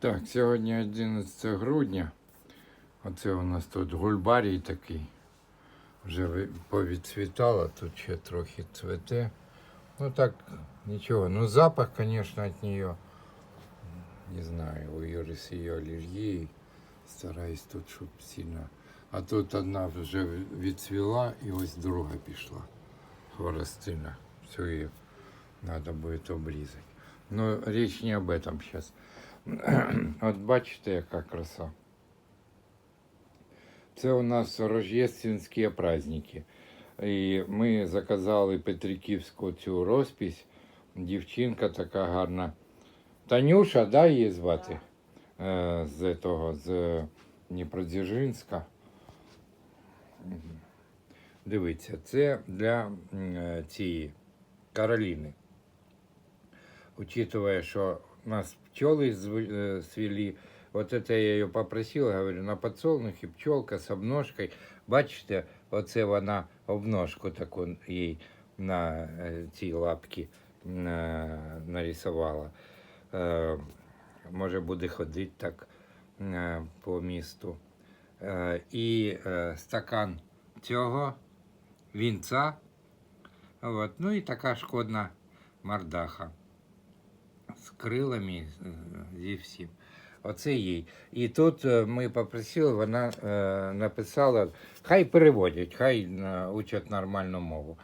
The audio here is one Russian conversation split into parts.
Так, сьогодні 11 грудня. Оце у нас тут гульбарій такий. Вже ви- повідцвітало, тут ще трохи цвете. Ну так, нічого. Ну запах, звісно, від нее. Не знаю, у Юри з її алергією. Стараюсь тут, щоб сильно. А тут одна вже відцвіла і ось друга пішла. Хворостина. Все її треба буде обрізати. Но річ не об этом сейчас. От бачите, яка краса. Це у нас рождественські праздники. І ми заказали Петриківську цю розпись. Дівчинка така гарна. Танюша, да, її звати? Е, з того, з Дніпродзержинська. Дивіться, це для е, цієї Кароліни. Учитывая, что нас пчелы зв- э, свели, вот это я ее попросил, говорю, на подсолнухе пчелка з обножкою. Бачите, оце вона обножку таку їй на е, цій лапці на, нарисувала. Е, може буде ходити так е, по місту. Е, і е, стакан цього вінця. От. Ну і така шкодна мордаха з крилами е, зі всім. Оце їй. І тут е, ми попросили, вона е, написала, хай переводять, хай учать нормальну мову.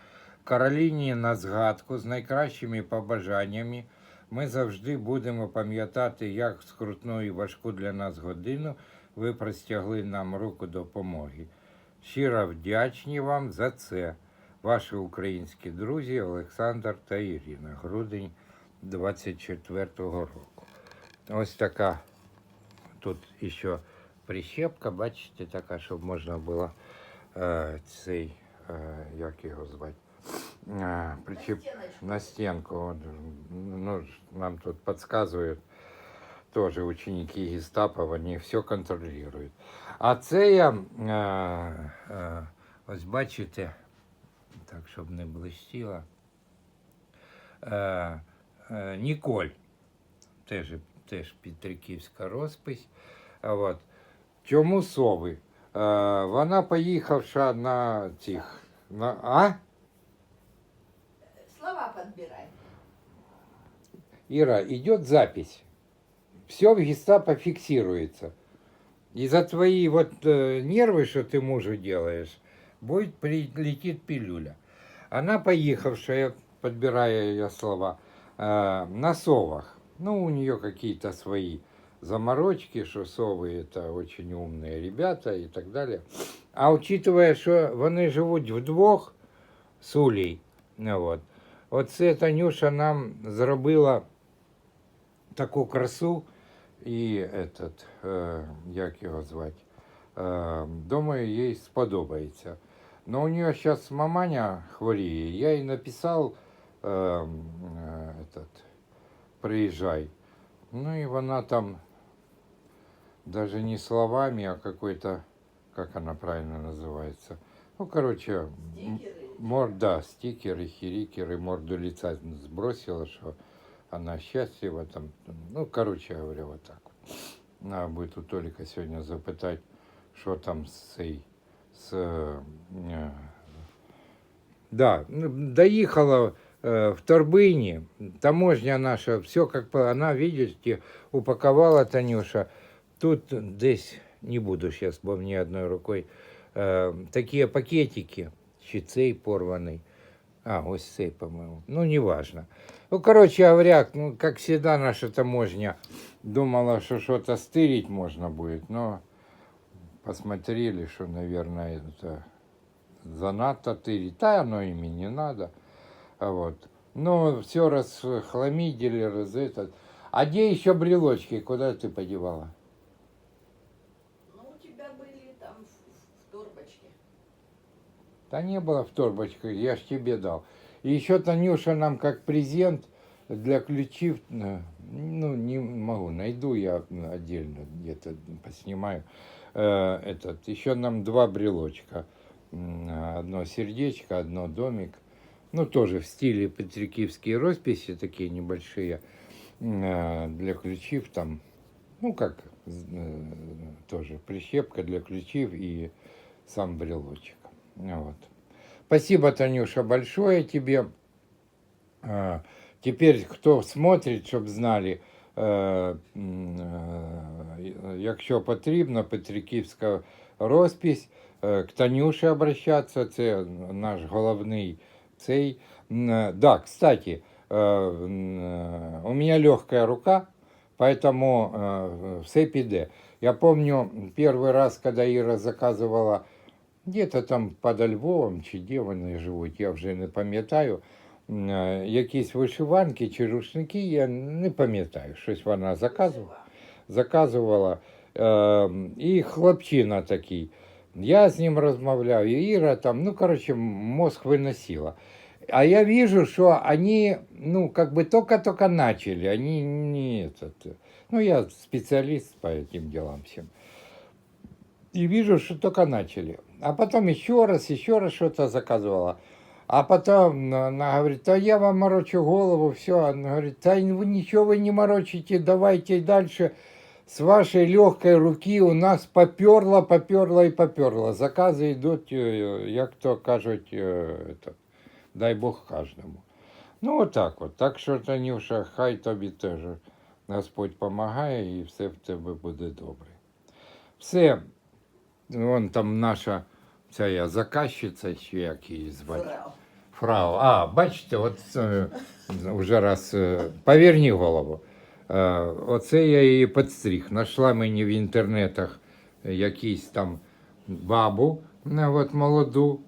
Кароліні на згадку з найкращими побажаннями. Ми завжди будемо пам'ятати, як скрутну і важку для нас годину ви простягли нам руку допомоги. Щиро вдячні вам за це. Ваші українські друзі Олександр та Ірина. Грудень 24-го року. Ось така тут ще прищепка, бачите, така, щоб можна було е, цей, е, як його звати, е, причеп на стенку. От, ну, нам тут підказують тоже ученики гестапо, вони все контролюють. А це я, е, е, ось бачите, так, щоб не блистіло. Е, Ніколь, теж, теж Петриківська розпись. А От. Чому сови? Е, вона поїхавша на цих. На, а? Слова подбирай. Ира, идет запись. Все в гестапо фиксируется. И за твои вот э, нервы, что ты мужу делаешь, будет прилетит пилюля. Она поехавшая, подбирая ее слова, э, на совах. Ну, у нее какие-то свои заморочки, что совы это очень умные ребята и так далее. А учитывая, что вони живуть вдвох з Улей, ну, от, оце Танюша нам зробила таку красу і этот, е, як його звати, е, думаю, їй сподобається. Но у нее сейчас маманя хворіє. Я їй написав е, е, этот, приїжджай. Ну і вона там даже не словами, а какой-то, как она правильно называется. Ну, короче. Морда, стикеры, хирикеры, морду лица сбросила, что она счастлива там. Ну, короче говоря, вот так вот. Надо будет у Толика сегодня запытать, что там с цей, с... э, да, доехала в Торбыне, таможня наша, все как она, видите, упаковала Танюша. Тут здесь, не буду сейчас, бо мне одной рукой, э, такие пакетики, чи цей порваний. А, ось цей, по-моему. Ну, неважно. Ну, короче говоря, ну, как всегда, наша таможня думала, что что-то стырить можно будет, но посмотрели, что, наверное, это занадто тырить. Да, оно ими не надо. А вот. Ну, все расхламидили, раз этот. А где еще брелочки? Куда ты подевала? Ну, у тебя были там в, в- торбочке. Да не было в торбочках, я ж тебе дал. И еще Танюша нам как презент для ключей, э, ну, не могу, найду я отдельно где-то поснимаю. Э, Этот, еще нам два брелочка. Одно сердечко, одно домик. Ну, тоже в стиле петрикивские росписи, такие небольшие, м, э, для ключей там ну как, э, тоже прищепка для ключей и сам брелочек. Вот. Спасибо, Танюша, большое тебе. А, Теперь, кто смотрит, щоб знали, е, м, е, якщо потрібно, Петриківська розпись, е, к Танюші обращатися, це наш головний цей. М, е, Да, кстати, е, м, е, у меня легкая рука, поэтому э, все піде. Я помню первый раз, когда Ира заказывала где-то там под Львовом, чи де вони живуть, я вже не пам'ятаю, м, е, якісь вишиванки чи рушники, я не пам'ятаю, щось вона заказувала. заказувала. Е, і хлопчина такий. Я з ним розмовляв, і Іра там, ну, короче, мозг выносила. А я вижу, что они, ну, как бы только-только начали, они не этот, ну, я специалист по этим делам всем. И вижу, что только начали. А потом еще раз, еще раз что-то заказывала. А потом она говорит, да я вам морочу голову, все. Она говорит, вы ничего вы не морочите, давайте дальше. С вашей легкой руки у нас поперло, поперло и поперло. Заказы идут, э, як то кажуть, э, это, дай Бог каждому. Ну, от так от. Так що, Танюша, хай тобі теж Господь помагає і все в тебе буде добре. Все, вон там наша ця я заказчиця, чи як її звати. Фрау. Фрау. А, бачите, от е, вже раз е, поверні голову. Е, Оце я її підстриг. Нашла мені в інтернетах якийсь там бабу, от молоду.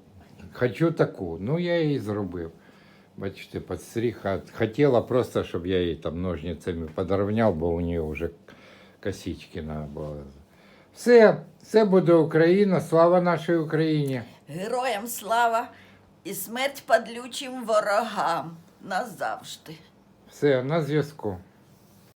Хочу таку. Ну, я її зробив. Бачите, підстриг. Хотіла просто, щоб я її там ножницями подровняв, бо у неї вже косички на було. Все, це буде Україна. Слава нашій Україні. Героям слава і смерть падлючим ворогам назавжди. Все, на зв'язку.